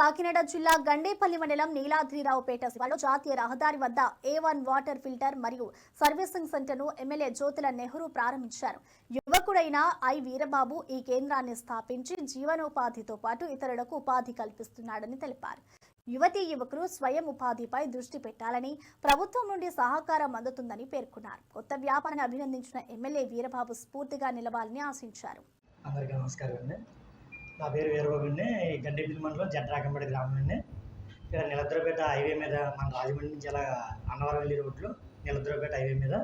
కాకినాడ జిల్లా గండేపల్లి మండలం నీలాద్రిరావుపేట శివాలో జాతీయ రహదారి వద్ద ఏ వన్ వాటర్ ఫిల్టర్ మరియు సర్వీసింగ్ సెంటర్ను ఎమ్మెల్యే జ్యోతుల నెహ్రూ ప్రారంభించారు. యువకుడైన ఐ వీరబాబు ఈ కేంద్రాన్ని స్థాపించి జీవనోపాధితో పాటు ఇతరులకు ఉపాధి కల్పిస్తున్నాడని తెలిపారు. యువతీ యువకులు స్వయం ఉపాధిపై దృష్టి పెట్టాలని ప్రభుత్వం నుండి సహకారం అందుతుందని పేర్కొన్నారు. కొత్త వ్యాపారాన్ని అభినందించిన ఎమ్మెల్యే వీరబాబు స్ఫూర్తిగా నిలవాలని ఆశించారు. అందరికీ నమస్కారం అండి నా పేరు వీరబాబుని అండి. ఈ మండలం జడ్రాకంపేట గ్రామం ఇక్కడ నిలద్రపేట హైవే మీద మన రాజమండ్రి నుంచి ఇలా అన్నవరం వెళ్ళి రోడ్లో నిలద్రపేట హైవే మీద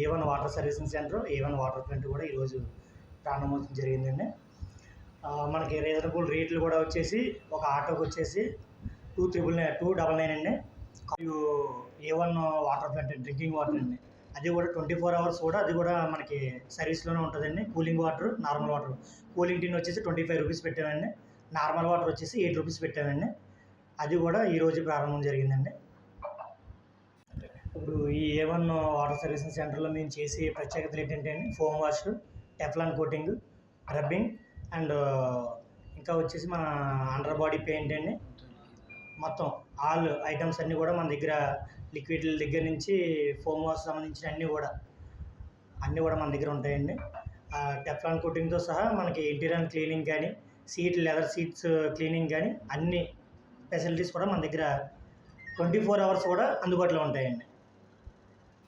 A one water servicing center A one water plant కూడా ఈరోజు ప్రారంభమవుతుంది జరిగిందండి. మనకి రీజనబుల్ రేట్లు కూడా వచ్చేసి ఒక ఆటోకి వచ్చేసి two triple nine two double nine అండి. A one water plant drinking water అండి. అది కూడా ట్వంటీ ఫోర్ అవర్స్ కూడా అది కూడా మనకి సర్వీస్లోనే ఉంటుందండి. Cooling water normal water. Cooling tin వచ్చేసి ట్వంటీ ఫైవ్ రూపీస్ పెట్టామండి. నార్మల్ వాటర్ వచ్చేసి ఎయిట్ రూపీస్ పెట్టామండి. అది కూడా ఈ రోజు ప్రారంభం జరిగిందండి. ఇప్పుడు ఈ ఏ వన్ వాటర్ సర్వీసింగ్ సెంటర్లో మేము చేసే ప్రత్యేకతలు ఏంటంటే అండి foam wash Teflon coating rubbing and ఇంకా వచ్చేసి మన అండర్ బాడీ పెయింట్ అండి. మొత్తం ఆల్ ఐటమ్స్ అన్నీ కూడా మన దగ్గర లిక్విడ్ల దగ్గర నుంచి ఫోమ్ వాష్ సంబంధించిన అన్నీ కూడా అన్నీ కూడా మన దగ్గర ఉంటాయండి. టెఫ్లాన్ కోటింగ్తో సహా మనకి ఇంటీరియర్ క్లీనింగ్ కానీ సీట్ లెదర్ సీట్స్ క్లీనింగ్ కానీ అన్ని ఫెసిలిటీస్ కూడా మన దగ్గర ట్వంటీ ఫోర్ అవర్స్ కూడా అందుబాటులో ఉంటాయండి.